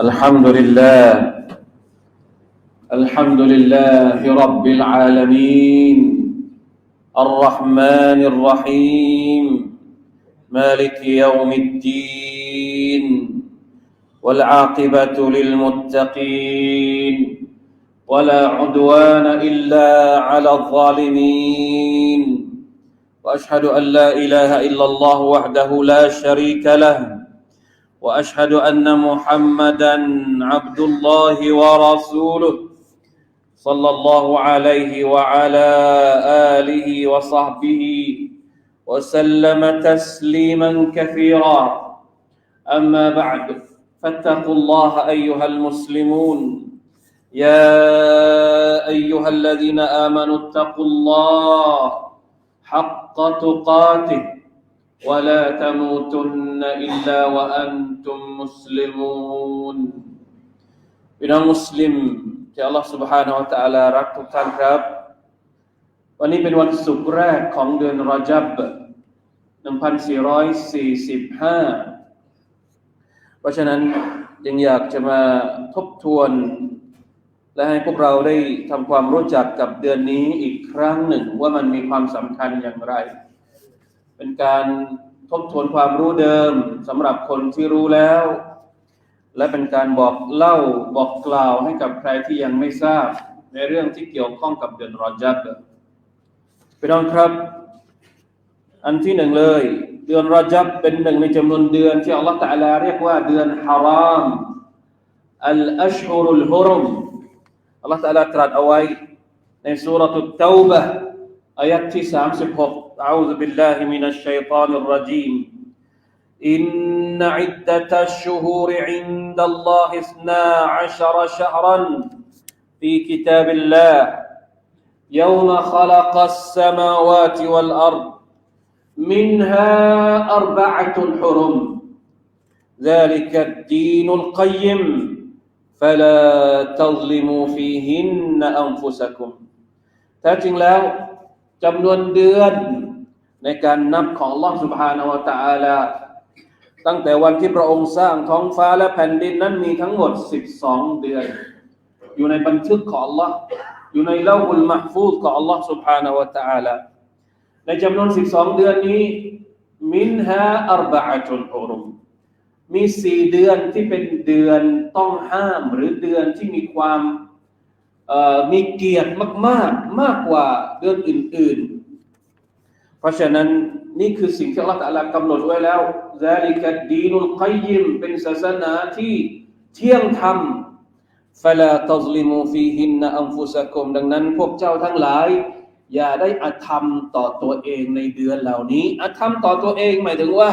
الحمد لله الحمد لله رب العالمين الرحمن الرحيم مالك يوم الدين والعاقبة للمتقين. ولا عدوان إلا على الظالمين. وأشهد أن لا إله إلا الله وحده لا شريك له. وأشهد أن محمدا عبد الله ورسوله صلى الله عليه وعلى آله وصحبه وسلم تسليما كثيرا. أما بعد فاتقوا الله أيها المسلمون. يا ايها الذين امنوا اتقوا الله حق تقاته ولا تموتن إلا وأنتم مسلمون พี่น้องมุสลิมที่อัลลอฮฺ سبحانه และ تعالى รักทุกท่านครับ วันนี้เป็นวันศุกร์แรกของเดือนรอจับ 1445 เพราะฉะนั้นจึงอยากจะมาทบทวน และให้พวกเราได้ทำความรู้จักกับเดือนนี้อีกครั้งหนึ่งว่ามันมีความสำคัญอย่างไร เป็นการทบทวนความรู้เดิมสำหรับคนที่รู้แล้ว และเป็นการบอกเล่าบอกกล่าวให้กับใครที่ยังไม่ทราบ ในเรื่องที่เกี่ยวข้องกับเดือนรอจับพี่น้องครับ อันที่หนึ่งเลย เดือนรอจับเป็นหนึ่งในจำนวนเดือนที่อัลลอฮฺตะลาเรียกว่าเดือนฮารามอัลอัชฮุรุลฮุรุม อัลลอฮฺตะลาตรัสเอาไว้ในสุรตุตเตาบะอายัดที่36 أعوذ بالله من الشيطان الرجيم إن عدة الشهور عند الله اثنا عشر شهرا في كتاب الله يوم خلق السماوات والأرض منها أربعة حرم ذلك الدين القيم فلا تظلموا فيهن أنفسكم แท้จริงแล้วจำนวนเดือนในการนับของ Allah سبحانه และ تعالى ตั้งแต่วันที่พระองค์สร้างท้องฟ้าและแผ่นดินนั้นมีทั้งหมด 12 เดือน อยู่ในบันทึกของ Allah อยู่ในเล่าบุลมะฟูดของ Allah سبحانه และ تعالى ในจำนวน 12 เดือนนี้มินฮาอัรบะอะตุนอุรุม มีสี่เดือนที่เป็นเดือนต้องห้ามหรือเดือนที่มีความมีเกียรติมาก ๆ มากกว่าเดือนอื่น ๆ เพราะฉะนั้นนี่คือสิ่งที่อัลลอฮฺตะลากำหนดไว้แล้วซาลิกัดดีนุลกยยิมเป็นศาสนาที่เที่ยงธรรมฟลาตัซลิมูฟีฮินนะอัมฟุสะกุมดังนั้น พวกเจ้าทั้งหลาย อย่าได้อธรรมต่อตัวเองในเดือนเหล่านี้ อธรรมต่อตัวเองหมายถึงว่า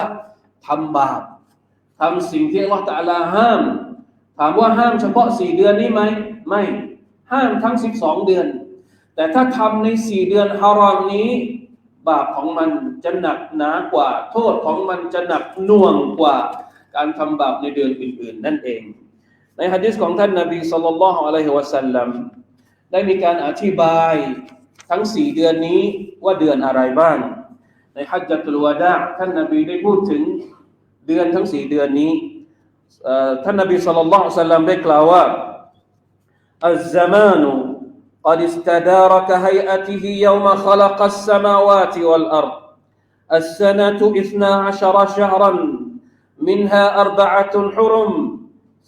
ทำบาป ทำสิ่งที่อัลลอฮฺตะลาห้าม ถามว่าห้ามเฉพาะสี่เดือนนี้ไหมไม่ ห้ามทั้ง12เดือน แต่ถ้าทำใน4เดือนฮารอมนี้ บาปของมันจะหนักหนากว่า โทษของมันจะหนักหน่วงกว่า การทำบาปในเดือนอื่น ๆ นั่นเอง ในฮะดิษของท่านนาบีสุลต่านละฮ์อะลัยฮิวะสัลลัมได้มีการอธิบายทั้ง4เดือนนี้ว่าเดือนอะไรบ้าง ในฮัจญะตุลวาดะท่านนาบีได้พูดถึง เดือนทั้ง 4 เดือนนี้ท่านนาบีสุลต่านละฮ์สัลลัมได้กล่าวว่า الزمان قد استدار كهيئته يوم خلق السماوات والأرض السنة إثنا عشر شهرا منها أربعة حرم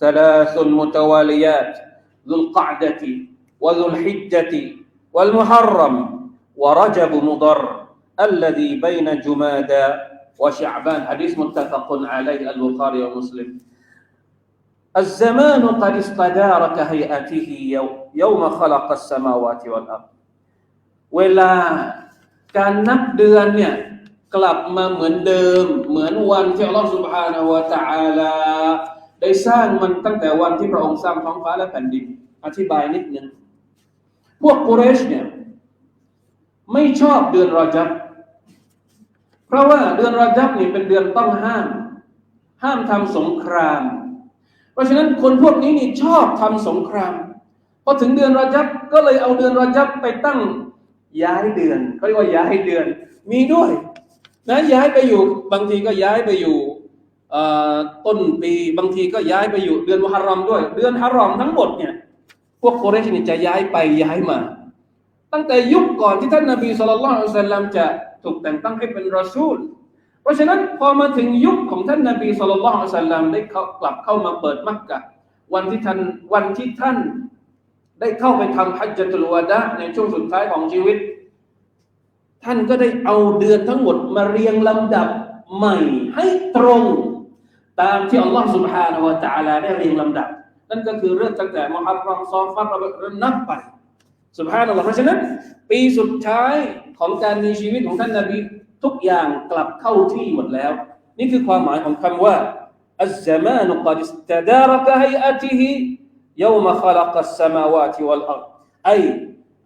ثلاث متواليات ذو القعدة وذو الحجة والمحرم ورجب مضر الذي بين جمادى وشعبان حديث متفق عليه البخاري ومسلم الزمان قد استدار كهيئته يوم خلق السماوات والأرض เวลาการนับเดือนเนี่ยกลับมาเหมือนเดิม เหมือนวันที่อัลลอฮฺ سبحانه และ تعالى ได้สร้างมันตั้งแต่วันที่พระองค์สร้างท้องฟ้าและแผ่นดิน อธิบายนิดนึงพวกกุเรชเนี่ยไม่ชอบเดือนรอจับ เพราะว่าเดือนรอจับนี่เป็นเดือนต้องห้าม ห้ามทำสงคราม เพราะฉะนั้นคนพวกนี้นี่ชอบทำสงครามพอถึงเดือนรอจับก็เลยเอาเดือนรอจับไปตั้งย้ายเดือนเขาเรียกว่าย้ายเดือน มีด้วยนะย้ายไปอยู่บางทีก็ย้ายไปอยู่ต้นปีบางทีก็ย้ายไปอยู่เดือนมุฮัรรอมด้วย เดือนฮารอมทั้งหมดเนี่ยพวกโคเรชนี่จะย้ายไปย้ายมา ตั้งแต่ยุคก่อนที่ท่านนบีสุลต่านสัลลัมจะถูกแต่งตั้งให้เป็นรอซูล เพราะฉะนั้นพอมาถึงยุคของท่านนบีสุลต่านสัลลัมได้เข้ากลับเข้ามาเปิดมักกะวันที่ท่านวันที่ท่าน ได้เข้าไปทำฮัจญะตุลวาดะห์ในช่วงสุดท้ายของชีวิต ท่านก็ได้เอาเดือนทั้งหมดมาเรียงลำดับใหม่ให้ตรง ตามที่อัลลอฮฺ سبحانه และ تعالى ได้เรียงลำดับ นั่นก็คือเรื่องตั้งแต่มุฮัรรอมซอฟัรเรานับไป สุบฮานัลลอฮ์เพราะฉะนั้น ปีสุดท้ายของการมีชีวิตของท่านนบีทุกอย่างกลับเข้าที่หมดแล้ว นี่คือความหมายของคำว่า الزمان قد استدار كهيئته يوم خلق السماوات والأرض أي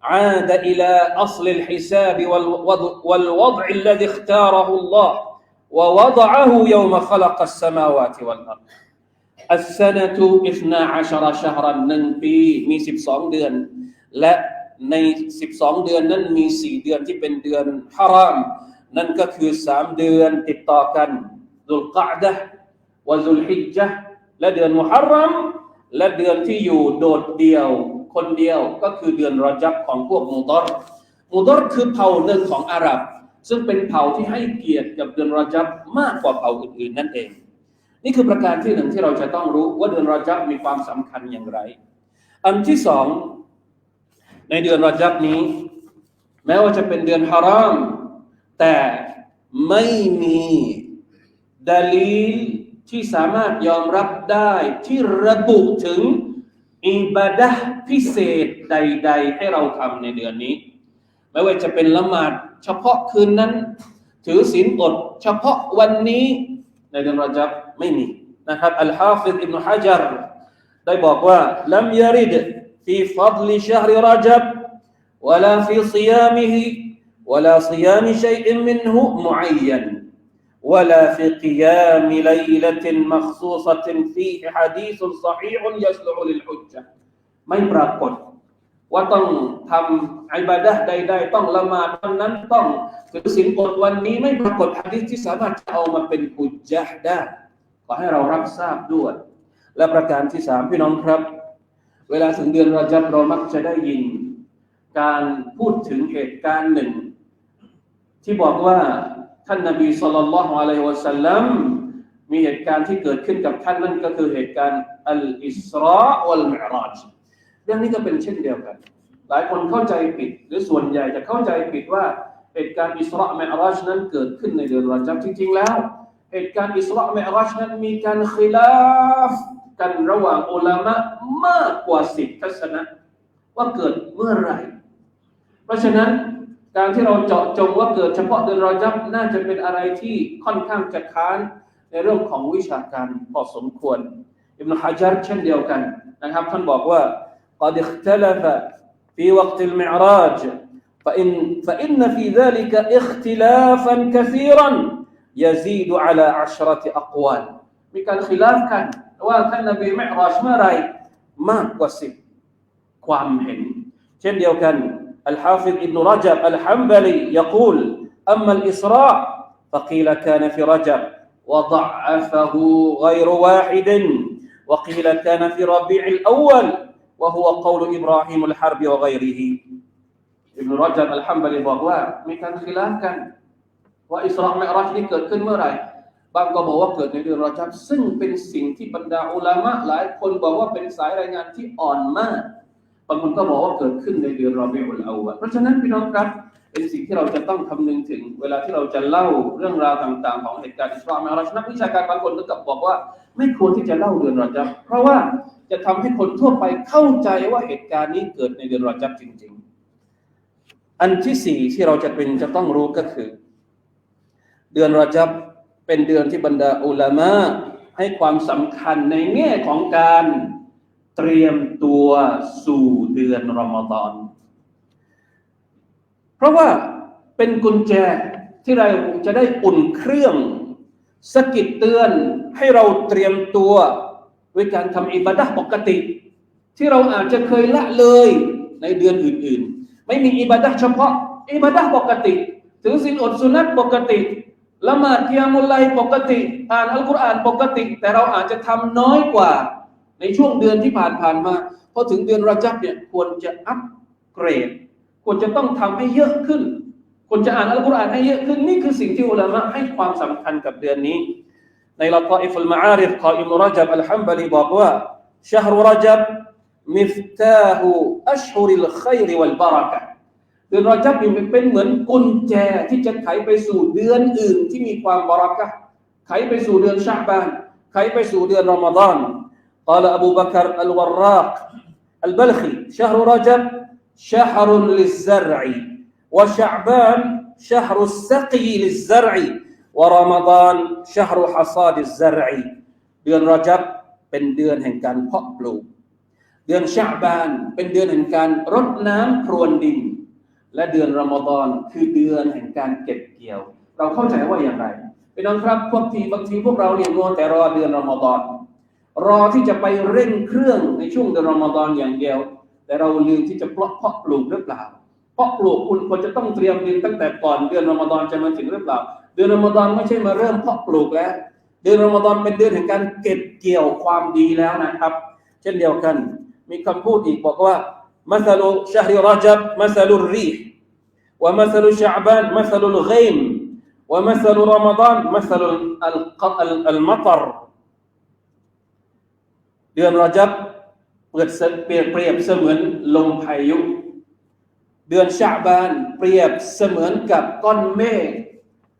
عاد إلى أصل الحساب والوضع, والوضع الذي اختاره الله ووضعه يوم خلق السماوات والأرض السنة 12 شهرا หนึ่งปีมี 12 เดือน และใน 12 เดือนนั้นมี 4 เดือนที่เป็นเดือนฮาราม นั่นก็คือ 3 เดือนติดต่อกันดุลกะดะห์วะซุลฮิจญะห์และเดือนมุฮัรรัมและเดือนที่อยู่โดดเดี่ยว คนเดียวก็คือเดือนรอจับของพวกมูดอรมูดอรคือเผ่าหนึ่งของอาหรับ ซึ่งเป็นเผ่าที่ให้เกียรติกับเดือนรอจับมากกว่าเผ่าอื่นๆนั่นเอง นี่คือประการที่หนึ่งที่เราจะต้องรู้ว่าเดือนรอจับมีความสำคัญอย่างไร อันที่สอง ในเดือนรอจับนี้ แม้ว่าจะเป็นเดือนฮารามแต่ไม่มีดาลีลที่สามารถยอมรับได้ที่ระบุถึงอิบาดะห์พิเศษใด ๆ ให้เราทำในเดือนนี้ ไม่ว่าจะเป็นละหมาดเฉพาะคืนนั้น ถือศีลอดเฉพาะวันนี้ ในเดือนรอจับไม่มีนะครับอัลฮาฟิดอิบนุฮะจัรได้บอกว่าลัมยาริด في فضل شهر رجب ولا في صيامه ولا صيام شيء منه معين ولا في قيام ليلة مخصوصة فيه حديث صحيح يصلح للحجة ไม่ปรากฏว่าต้องทำอิบาดะห์ใดๆ ต้องละหมาดวันนั้นต้องถือศีลอดวันนี้ไม่ปรากฏฮะดีษที่สามารถจะเอามาเป็นฮุจญะห์ได้ขอให้เรารับทราบด้วย และประการที่สามพี่น้องครับ เวลาถึงเดือนรอจับเรามักจะได้ยิน การพูดถึงเหตุการณ์หนึ่ง ที่บอกว่าท่านนบีสุลต่านละฮ์อะลัยฮิวะสัลลัมมีเหตุการณ์ที่เกิดขึ้นกับท่านนั่นก็คือเหตุการณ์อัลอิสราอัลมิราจเรื่องนี้ก็เป็นเช่นเดียวกัน หลายคนเข้าใจผิด หรือส่วนใหญ่จะเข้าใจผิดว่าเหตุการณ์อิสรามิอราจนั้นเกิดขึ้นในเดือนรอจับจริงๆแล้ว เหตุการณ์อิสรามิอราจนั้นมีการ khi ลาฟ กันระหว่างอุลามะมากกว่าสิบทัศนะ ว่าเกิดเมื่อไหร่ เพราะฉะนั้นการที่เราเจาะจงว่าเกิดเฉพาะเดือนรอจับน่าจะเป็นอะไรที่ค่อนข้างจะค้านในเรื่องของวิชาการพอสมควรอิบนุฮะจัรเช่นเดียวกันนะครับท่านบอกว่า قد اختلف في وقت المعراج فإن فإن في ذلك اختلافا كثيرا يزيد على عشرة أقوال มีการkhiลาฟกัน ว่าท่านนบีมิราชเมื่อไรมากกว่าสิบความเห็น เช่นเดียวกัน الحافظ ابن رجب الحنبلي يقول أما الإسراء فقيل كان في رجب وضعفه غير واحد وقيل كان في ربيع الأول وهو قول إبراهيم الحرب وغيره ابن رجب الحنبلي บอกว่ามีการkhiลาฟกัน ว่าอิสรามิราชนี่เกิดขึ้นเมื่อไหร่ บางก็บอกว่าเกิดในเดือนรอจับ ซึ่งเป็นสิ่งที่บรรดาอุลามะหลายคนบอกว่าเป็นสายรายงานที่อ่อนมาก บางคนก็บอกว่าเกิดขึ้นในเดือนรอบิอุลอาวะเพราะฉะนั้นพี่น้องครับ เป็นสิ่งที่เราจะต้องคำนึงถึง เวลาที่เราจะเล่าเรื่องราวต่างๆ ของเหตุการณ์อิสรามิราชนักวิชาการบางคนก็กับบอกว่า ไม่ควรที่จะเล่าเดือนรอจับ เพราะว่าจะทำให้คนทั่วไปเข้าใจว่าเหตุการณ์นี้เกิดในเดือนรอจับจริง ๆ อันที่สี่ที่เราจะเป็นจะต้องรู้ก็คือ เดือนรอจับ เป็นเดือนที่บรรดาอุลามะให้ความสำคัญในแง่ของการเตรียมตัวสู่เดือนรอมฎอนเพราะว่าเป็นกุญแจที่เราจะได้อุ่นเครื่องสกิดเตือนให้เราเตรียมตัวด้วยการทำอิบาดะปกติ ที่เราอาจจะเคยละเลยในเดือนอื่น ๆ ไม่มีอิบาดะเฉพาะอิบาดะปกติ ถือศีลอดสุนัตปกติ ละหมาดเกียมุลไลปกติ อ่านอัลกุรอานปกติ แต่เราอาจจะทำน้อยกว่า ในช่วงเดือนที่ผ่านผ่านมาพอถึงเดือนรอจับเนี่ยควรจะอัพเกรด ควรจะต้องทำให้เยอะขึ้น ควรจะอ่านอัลกุรอานให้เยอะขึ้นนี่คือสิ่งที่อุลามะให้ความสำคัญกับเดือนนี้ ในละกออิฟุลมาอาริฟกออิมรจับอัลฮัมบลีบอกว่าชฮรุรจับมิฟตาหูอัชฮุริลขัยรวัลบารักะ เดือนรอจับอยู่เป็นเหมือนกุญแจที่จะไขไปสู่เดือนอื่นที่มีความบารักะไขไปสู่เดือนชาบานไขไปสู่เดือนรอมฎอนกล่าวอบูบักรอัลวรากอัลบัลคีชาฮรุรจับชาฮรุลิซรอีวะชาบานชาฮรุสักีลิซรอีวะรอมฎอนชาฮรุฮัซาดิซรีเดือนรอจับเป็นเดือนแห่งการเพาะปลูก เดือนชาบานเป็นเดือนแห่งการรดน้ำพรวนดิน และเดือนรอมฎอนคือเดือนแห่งการเก็บเกี่ยว เราเข้าใจว่าอย่างไรพี่น้องครับพวกทีบางทีพวกเราเนี่ยมัวแต่รอเดือนรอมฎอนรอที่จะไปเร่งเครื่องในช่วงเดือนรอมฎอนอย่างเดียว แต่เราลืมที่จะเพาะเพาะปลูกหรือเปล่าเพาะปลูกคุณควรจะต้องเตรียมดินตั้งแต่ก่อนเดือนรอมฎอนจะมาถึงหรือเปล่า เดือนรอมฎอนไม่ใช่มาเริ่มเพาะปลูกแล้ว เดือนรอมฎอนเป็นเดือนแห่งการเก็บเกี่ยวความดีแล้วนะครับ เช่นเดียวกัน มีคำพูดอีกบอกว่า مثل شهر رجب مثل الريح ومثل شعبان مثل الغيم ومثل رمضان مثل الق- المطر เดือนรอจับเปิดเสเปรียบเปรียบเสมือนลมพายุ เดือนชาบานเปรียบเสมือนกับก้อนเมฆ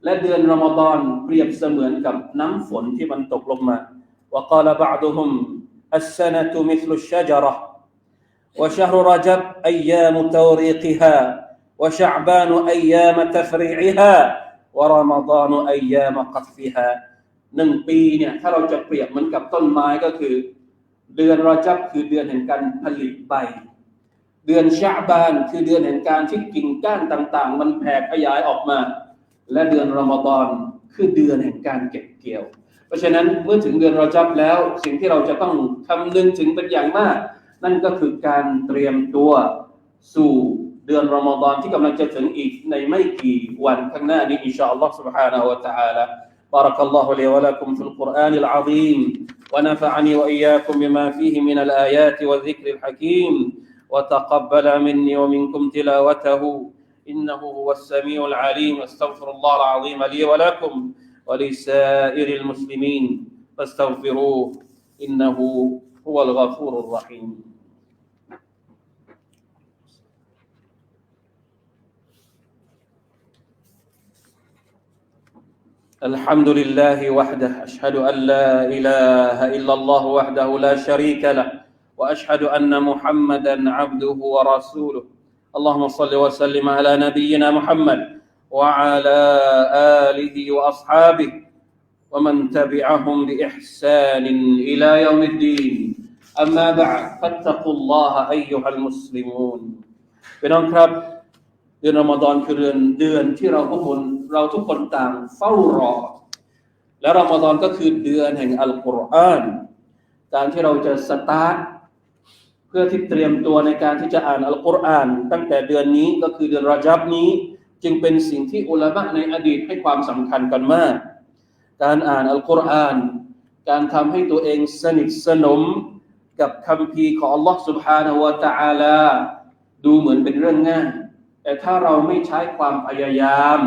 และเดือนรอมฎอนเปรียบเสมือนกับน้ำฝนที่มันตกลงมา وقال بعضهم السنة مثل الشجرة وشهر رجب أيام توريقها وشعبان أيام تفريعها ورمضان أيام قطفها หนึ่งปีเนี่ยถ้าเราจะเปรียบเหมือนกับต้นไม้ก็คือ เดือนรอจับคือเดือนแห่งการผลิตใบ เดือนชาบานคือเดือนแห่งการที่กิ่งก้านต่างๆ มันแผ่ขยายออกมา และเดือนรอมฎอนคือเดือนแห่งการเก็บเกี่ยว เพราะฉะนั้นเมื่อถึงเดือนรอจับแล้ว สิ่งที่เราจะต้องคำนึงถึงเป็นอย่างมาก นั่นก็คือการเตรียมตัวสู่เดือนรอมฎอนที่กำลังจะถึงอีกในไม่กี่วันข้างหน้านี้อินชาอัลลอฮ์ سبحانه และ تعالى بارك الله لي ولكم في القرآن العظيم ونفعني وإياكم بما فيه من الآيات والذكر الحكيم وتقبل مني ومنكم تلاوته إنه هو السميع العليم استغفر الله العظيم لي ولكم ولسائر المسلمين فاستغفروه إنه هو الغفور الرحيم الحمد لله وحده أشهد أن لا إله إلا الله وحده لا شريك له وأشهد أن محمدا عبده ورسوله. اللهم صل وسلم على نبينا محمد وعلى آله وأصحابه ومن تبعهم بإحسان إلى يوم الدين. أما بعد فاتقوا الله أيها المسلمون. พี่น้องครับเดือนรอมฎอนคือเดือนเดือนที่เราทุกคน เราทุกคนต่างเฝ้ารอ และรอมฎอนก็คือเดือนแห่งอัลกุรอานการที่เราจะสตาร์ทเพื่อที่เตรียมตัวในการที่จะอ่านอัลกุรอานตั้งแต่เดือนนี้ก็คือเดือนรอจับนี้ จึงเป็นสิ่งที่อุลามะในอดีตให้ความสำคัญกันมาก การอ่านอัลกุรอาน การทำให้ตัวเองสนิทสนมกับคำพีของ Allah Subhanahu wa Taala ดูเหมือนเป็นเรื่องง่ายแต่ถ้าเราไม่ใช้ความพยายาม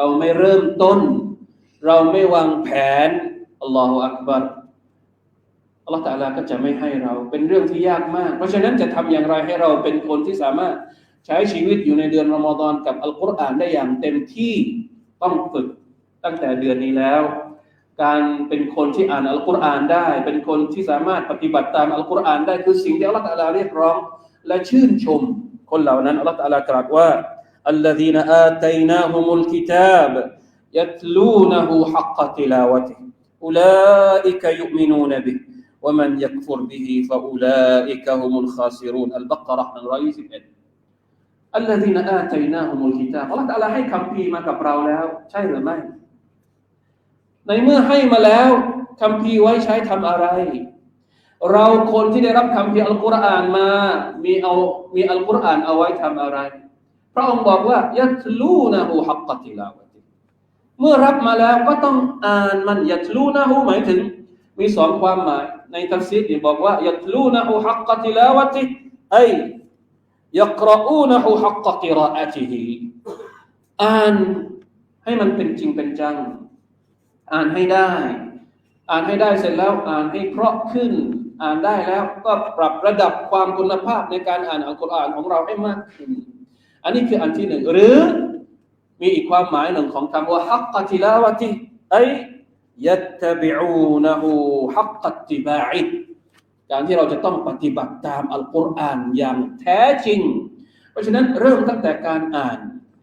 เราไม่เริ่มต้น เราไม่วางแผนอัลลอฮฺอักบัรอัลลอฮฺตาลาก็จะไม่ให้เราเป็นเรื่องที่ยากมาก เพราะฉะนั้นจะทำอย่างไรให้เราเป็นคนที่สามารถใช้ชีวิตอยู่ในเดือนรอมฎอนกับอัลกุรอานได้อย่างเต็มที่ต้องฝึกตั้งแต่เดือนนี้แล้ว การเป็นคนที่อ่านอัลกุรอานได้ เป็นคนที่สามารถปฏิบัติตามอัลกุรอานได้คือสิ่งที่อัลลอฮฺตาลาเรียกร้อง และชื่นชม คนเหล่านั้นอัลลอฮฺตาลากล่าวว่า الذين آتيناهم الكتاب يتلونه حق تلاوته أولئك يؤمنون به ومن يكفر به فأولئك هم الخاسرون البقرة 121 الذين آتيناهم الكتاب อัลลอฮฺตะอาลาให้คำพีร์มากับเราแล้ว ใช่หรือไม่ ในเมื่อให้มาแล้วคำพีร์ไว้ใช้ทำอะไร เราคนที่ได้รับคำพีร์อัลกุรอานมา มีเอามีอัลกุรอานเอาไว้ทำอะไร พระองค์บอกว่ายัตลูนะฮูฮักกติลาวติเมื่อรับมาแล้วก็ต้องอ่านมันยัตลูนะฮูหมายถึง มีสองความหมาย ในทัฟซีดนี่บอกว่ายัตลูนะฮูฮักกติลาวติไอยักรอูนะฮูฮักกิราอะติฮีอ่านให้มันเป็นจริงเป็นจัง อ่านให้ได้ อ่านให้ได้เสร็จแล้ว อ่านให้เพราะขึ้น อ่านได้แล้วก็ปรับระดับความคุณภาพในการอ่านอัลกุรอานของเราให้มากขึ้น อันนี้คืออันที่หนึ่งหรือมีอีกความหมายหนึ่งของคำว่าฮักกติลาวะติไอยัตบิอูนะฮูฮักกติบาอิการที่เราจะต้องปฏิบัติตามอัลกุรอานอย่างแท้จริง เพราะฉะนั้นเริ่มตั้งแต่การอ่าน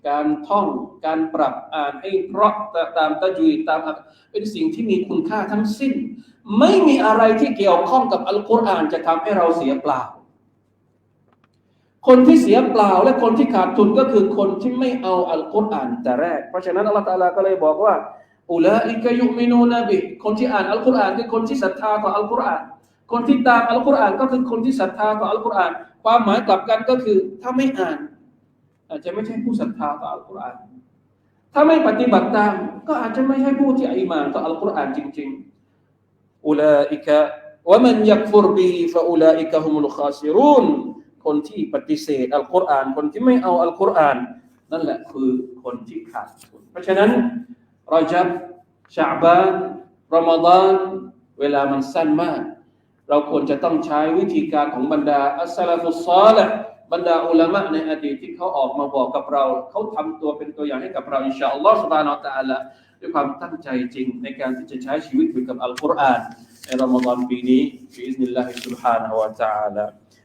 การท่อง การปรับอ่านให้เพราะตามตะจุยตามเป็นสิ่งที่มีคุณค่าทั้งสิ้น ไม่มีอะไรที่เกี่ยวข้องกับอัลกุรอานจะทำให้เราเสียเปล่า คนที่เสียเปล่าและคนที่ขาดทุนก็คือคนที่ไม่เอาอัลกุรอานแต่แรก เพราะฉะนั้นอัลลอฮฺตาลาก็เลยบอกว่าอุลาอิกะยุมินูนบิคนที่อ่านอัลกุรอานคือคนที่ศรัทธาต่ออัลกุรอาน คนที่ตามอัลกุรอานก็คือคนที่ศรัทธาต่ออัลกุรอาน ความหมายกลับกันก็คือ ถ้าไม่อ่าน อาจจะไม่ใช่ผู้ศรัทธาต่ออัลกุรอาน ถ้าไม่ปฏิบัติตาม ก็อาจจะไม่ใช่ผู้ที่อิมานต่ออัลกุรอานจริง ๆอุลาอิกะวะมันยักฟุรบีฟะอุลาอิกะฮุมุลคาซิรุน คนที่ปฏิเสธอัลกุรอาน คนที่ไม่เอาอัลกุรอาน นั่นแหละคือคนที่ขาดเพราะฉะนั้นรอจับชาบานรอมฎอนเวลามันสั้นมาก เราควรจะต้องใช้วิธีการของบรรดาอัสลาฟุซอละบรรดาอุลามะในอดีตที่เขาออกมาบอกกับเรา เขาทำตัวเป็นตัวอย่างให้กับเราอินชาอัลลอฮฺสุบานอัลตะละด้วยความตั้งใจจริงในการที่จะใช้ชีวิตอยู่กับอัลกุรอานในรอมฎอนปีนี้บิอิสนิลลาฮิสุลฮานะฮูวะตะอาลา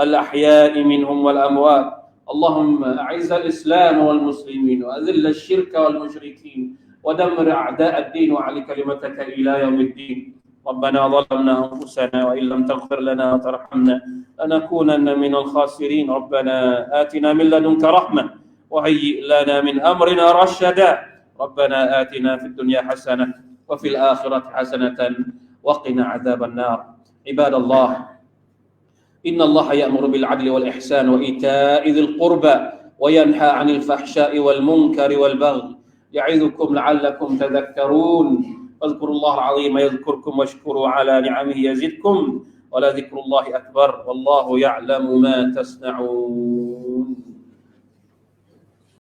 الأحياء منهم والأموات. اللهم أعز الإسلام والمسلمين وأذل الشرك والمشركين ودمر أعداء الدين وعلي كلمتك إلى يوم الدين. ربنا ظلمنا أنفسنا وإن لم تغفر لنا وترحمنا لنكونن من الخاسرين. ربنا آتنا من لدنك رحمة وهيئ لنا من أمرنا رشدا. ربنا آتنا في الدنيا حسنة وفي الآخرة حسنة وقنا عذاب النار. عباد الله إن الله يأمر بالعدل والإحسان وإيتاء ذي القربى وينهى عن الفحشاء والمنكر والبغي يعظكم لعلكم تذكرون. فاذكروا الله العظيم يذكركم واشكروا على نعمه يزدكم. ولذكر الله أكبر والله يعلم ما تصنعون.